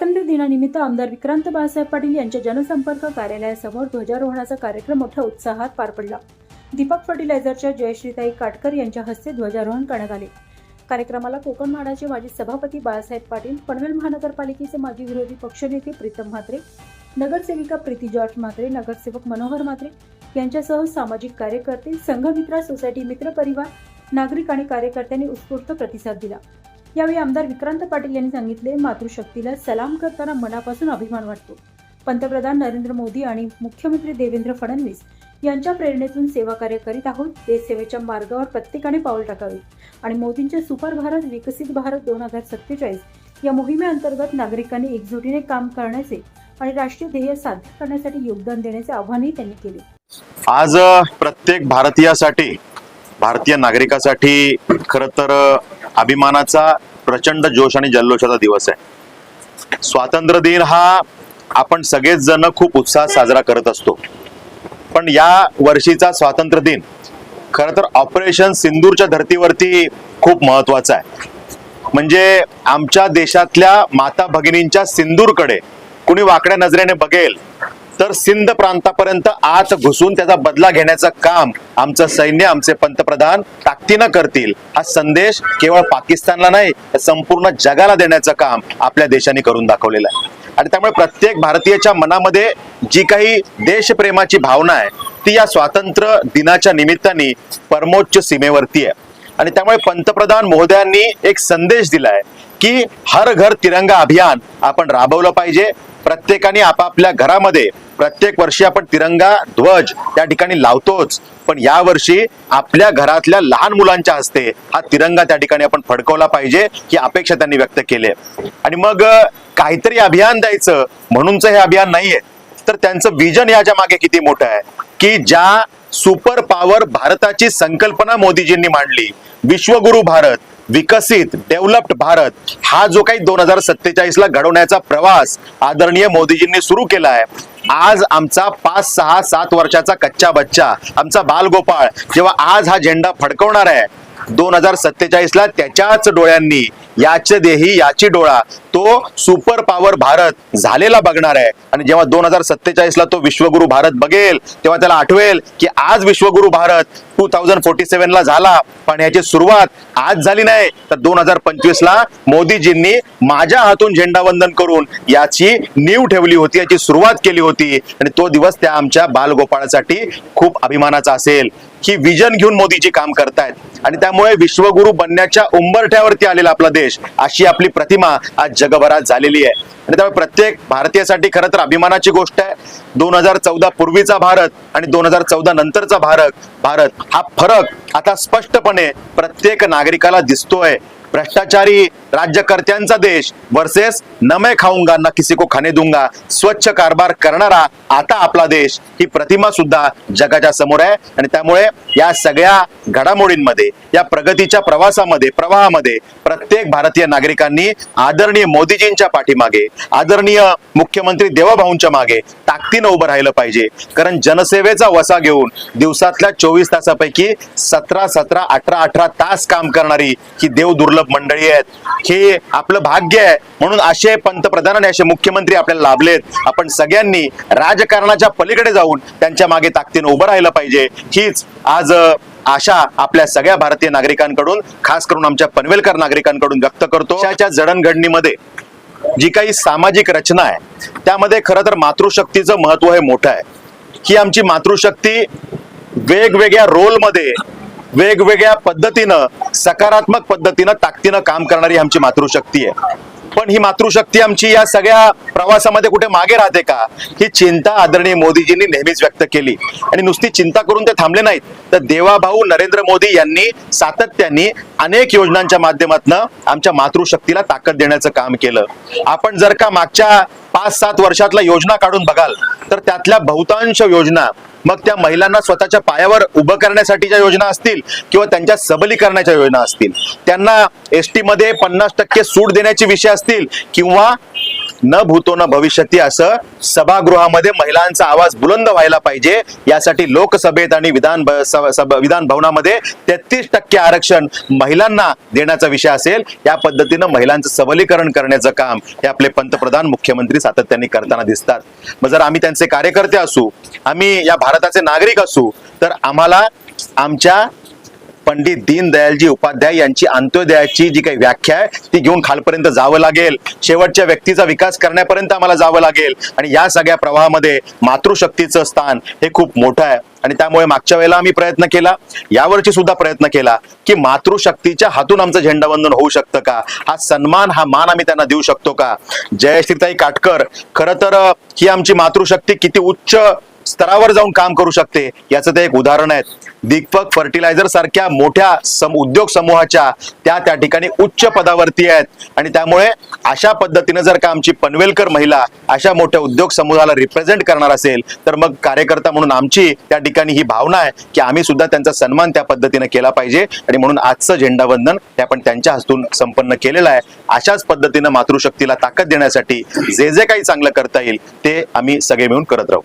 स्वातंत्र्य दिनानिमित्त आमदार विक्रांत बाळासाहेब पाटील यांच्या जनसंपर्क कार्यालयासमोर ध्वजारोहणाचा कार्यक्रम मोठ्या उत्साहात पार पडला. दीपक फर्टिलायझरच्या जयश्रीताई काटकर यांच्या हस्ते ध्वजारोहण करण्यात आले. कार्यक्रमाला कोकण म्हाडाचे माजी सभापती बाळासाहेब पाटील पनवेल महानगरपालिकेचे माजी विरोधी पक्षनेते प्रीतम म्हात्रे नगरसेविका प्रीती जॉर्ज म्हात्रे नगरसेवक मनोहर म्हात्रे यांच्यासह सामाजिक कार्यकर्ते संघमित्रा सोसायटी मित्र परिवार नागरिक आणि कार्यकर्त्यांनी उत्स्फूर्त प्रतिसाद दिला. यावेळी आमदार विक्रांत पाटील यांनी सांगितले मातृशक्तीला सलाम करताना मनापासून अभिमान वाटतो. पंतप्रधान नरेंद्र मोदी आणि मुख्यमंत्री देवेंद्र फडणवीस यांच्या प्रेरणेतून सेवा कार्य करीत आहोत. देशसेवेच्या मार्गावर प्रत्येकाने पाऊल टाकावे आणि मोदींचे सुपर भारत विकसित भारत दोन हजार सत्तेचाळीस या मोहिमेअंतर्गत नागरिकांनी एकजुटीने काम करण्याचे आणि राष्ट्रीय ध्येय साध्य करण्यासाठी योगदान देण्याचे आवाहनही त्यांनी केले. आज प्रत्येक भारतीयासाठी भारतीय नागरिकासाठी खर तर अभिमानाचा प्रचंड जोश आणि जल्लोषाचा दिवस आहे. स्वातंत्र्य दिन हा आपण सगळेच जण खूप उत्साहात साजरा करत असतो. पण या वर्षीचा स्वातंत्र्य दिन खर तर ऑपरेशन सिंदूरच्या धर्तीवरती खूप महत्त्वाचा आहे. म्हणजे आमच्या देशातल्या माता भगिनींच्या सिंदूरकडे कुणी वाकड्या नजरेने बघेल तर सिंध प्रांतापर्यंत आत घुसून त्याचा बदला घेण्याचं काम आमचं सैन्य आमचे पंतप्रधान ताकदीनं करतील. हा संदेश केवळ पाकिस्तानला नाही तर संपूर्ण जगाला देण्याचं काम आपल्या देशाने करून दाखवलेलं आहे. आणि त्यामुळे प्रत्येक भारतीयाच्या मनामध्ये जी काही देशप्रेमाची भावना आहे ती या स्वातंत्र्य दिनाच्या निमित्ताने परमोच्च सीमेवरती आहे. आणि त्यामुळे पंतप्रधान महोदयांनी एक संदेश दिलाय की हर घर तिरंगा अभियान आपण राबवलं पाहिजे. प्रत्येकाने आपापल्या घरामध्ये प्रत्येक वर्षी आपण तिरंगा ध्वज त्या ठिकाणी लावतोच. पण या वर्षी आपल्या घरातल्या लहान मुलांच्या हस्ते हा तिरंगा त्या ठिकाणी आपण फडकवला पाहिजे ही अपेक्षा त्यांनी व्यक्त केली आणि मग काहीतरी अभियान द्यायचं म्हणूनच हे अभियान नाहीये. तर त्यांचं विजन याच्या मागे किती मोठं आहे? की ज्या सुपर पॉवर भारताची संकल्पना मोदीजींनी मांडली विश्वगुरु भारत विकसित डेव्हलप्ड भारत हा जो काही दोन हजार सत्तेचाळीस ला घडवण्याचा प्रवास आदरणीय मोदीजींनी सुरू केला आहे. आज आमचा पाच सहा सात वर्षाचा कच्चा बच्चा आमचा बालगोपाळ जेव्हा आज हा झेंडा फडकवणार आहे दोन हजार सत्तेचाळीसला त्याच्याच डोळ्यांनी याचे देही याची डोळा तो सुपर पॉवर भारत झालेला बघणार आहे. आणि जेव्हा दोन हजार सत्तेचाळीसला तो विश्वगुरु भारत बघेल तेव्हा त्याला आठवेल की आज विश्वगुरु भारत टू थाउजंड फोर्टी सेव्हनला झाला. पण याची सुरुवात आज झाली नाही. तर दोन हजार पंचवीसला मोदीजींनी माझ्या हातून झेंडावंदन करून याची नीव ठेवली होती याची सुरुवात केली होती. आणि तो दिवस त्या आमच्या बालगोपाळासाठी खूप अभिमानाचा असेल. ही विजन घेऊन मोदीजी काम करतायत. आणि त्यामुळे विश्वगुरु बनण्याच्या उंबरठ्यावरती आलेला आपला देश अशी आपली प्रतिमा आज जगभरात झालेली आहे. आणि त्यामुळे प्रत्येक भारतीयासाठी खरं तर अभिमानाची गोष्ट आहे. दोन हजार चौदा पूर्वीचा भारत आणि दोन हजार चौदा नंतरचा भारत भारत हा फरक आता स्पष्टपणे प्रत्येक नागरिकाला दिसतोय. भ्रष्टाचारी राज्यकर्त्यांचा देश वर्सेस न खाऊंगा ना किसी को खाने दूंगा स्वच्छ कारभार करणारा आता आपला देश ही प्रतिमा सुद्धा जगाच्या समोर आहे. आणि त्यामुळे या सगळ्या घडामोडींमध्ये या प्रगतीच्या प्रवासामध्ये प्रवाहामध्ये प्रत्येक भारतीय नागरिकांनी आदरणीय मोदीजींच्या पाठीमागे आदरणीय मुख्यमंत्री देवाभाऊंच्या मागे ताकदीनं उभं राहिलं पाहिजे. कारण जनसेवेचा वसा घेऊन दिवसातल्या चोवीस तासापैकी सतरा सतरा अठरा अठरा तास काम करणारी ही देव दुर्लभ मंडळी आहेत. हे आपलं भाग्य आहे. म्हणून असे पंतप्रधान आणि असे मुख्यमंत्री आपल्याला लाभलेत. आपण सगळ्यांनी राजकारणाच्या पलीकडे जाऊन त्यांच्या मागे ताकदीनं उभं राहिलं पाहिजे. हीच आज आशा आपल्या सगळ्या भारतीय नागरिकांकडून खास करून आमच्या पनवेलकर नागरिकांकडून व्यक्त करतो. त्याच्या जडणघडणीमध्ये जी काही सामाजिक रचना आहे त्यामध्ये खरं तर मातृशक्तीचं महत्त्व हे मोठं आहे. ही आमची मातृशक्ती वेगवेगळ्या रोलमध्ये वेगवेगळ्या पद्धतीनं सकारात्मक पद्धतीनं ताकदीनं काम करणारी आमची मातृशक्ती आहे. पण ही मातृशक्ती आमची या सगळ्या प्रवासामध्ये कुठे मागे राहते का? ही चिंता आदरणीय मोदीजींनी नेहमीच व्यक्त केली. आणि नुसती चिंता करून ते थांबले नाहीत. तर देवाभाऊ नरेंद्र मोदी यांनी सातत्याने अनेक योजनांच्या माध्यमातून आमच्या मातृशक्तीला ताकद देण्याचं काम केलं. आपण जर का मागच्या पाच सात वर्षातल्या योजना काढून बघाल तर त्यातल्या बहुतांश योजना मग त्या महिलांना स्वतःच्या पायावर उभं करण्यासाठीच्या योजना असतील किंवा त्यांच्या सबलीकरणाच्या योजना असतील. त्यांना एसमध्ये पन्नास टक्के सूट देण्याचे विषय असतील किंवा न भूतो न भविष्यती असं सभागृहामध्ये महिलांचा आवाज बुलंद व्हायला पाहिजे. यासाठी लोकसभेत आणि विधान विधान भवनामध्ये तेहतीस टक्के आरक्षण महिलांना देण्याचा विषय असेल. या पद्धतीनं महिलांचं सबलीकरण करण्याचं काम हे आपले पंतप्रधान मुख्यमंत्री सातत्याने करताना दिसतात. मग जर आम्ही त्यांचे कार्यकर्ते असू आम्ही या भारताचे नागरिक असू तर आम्हाला आमच्या पंडित दीनदयालजी उपाध्याय यांची अंत्योदयाची जी काही व्याख्या आहे ती घेऊन खालपर्यंत जावं लागेल. शेवटच्या व्यक्तीचा विकास करण्यापर्यंत आम्हाला जावं लागेल. आणि या सगळ्या प्रवाहामध्ये मातृशक्तीचं स्थान हे खूप मोठं आहे. आणि त्यामुळे मागच्या वेळेला आम्ही प्रयत्न केला. यावरची सुद्धा प्रयत्न केला की मातृशक्तीच्या हातून आमचं झेंडावंदन होऊ शकतं का? हा सन्मान हा मान आम्ही त्यांना देऊ शकतो का? जयश्रीताई काटकर खरं तर ही आमची मातृशक्ती किती उच्च स्तरावर जाऊन काम करू शकते याचं ते एक उदाहरण आहे. दीपक फर्टिलायझर सारख्या मोठ्या सम उद्योग समूहाच्या त्या त्या ठिकाणी उच्च पदावरती आहेत. आणि त्यामुळे अशा पद्धतीने जर का आमची पनवेलकर महिला अशा मोठ्या उद्योग समूहाला रिप्रेझेंट करणार असेल तर मग कार्यकर्ता म्हणून आमची त्या ठिकाणी ही भावना आहे की आम्ही सुद्धा त्यांचा सन्मान त्या पद्धतीने केला पाहिजे. आणि म्हणून आजचं झेंडावंदन ते आपण त्यांच्या हस्तून संपन्न केलेलं आहे. अशाच पद्धतीनं मातृशक्तीला ताकद देण्यासाठी जे जे काही चांगलं करता येईल ते आम्ही सगळे मिळून करत राहू.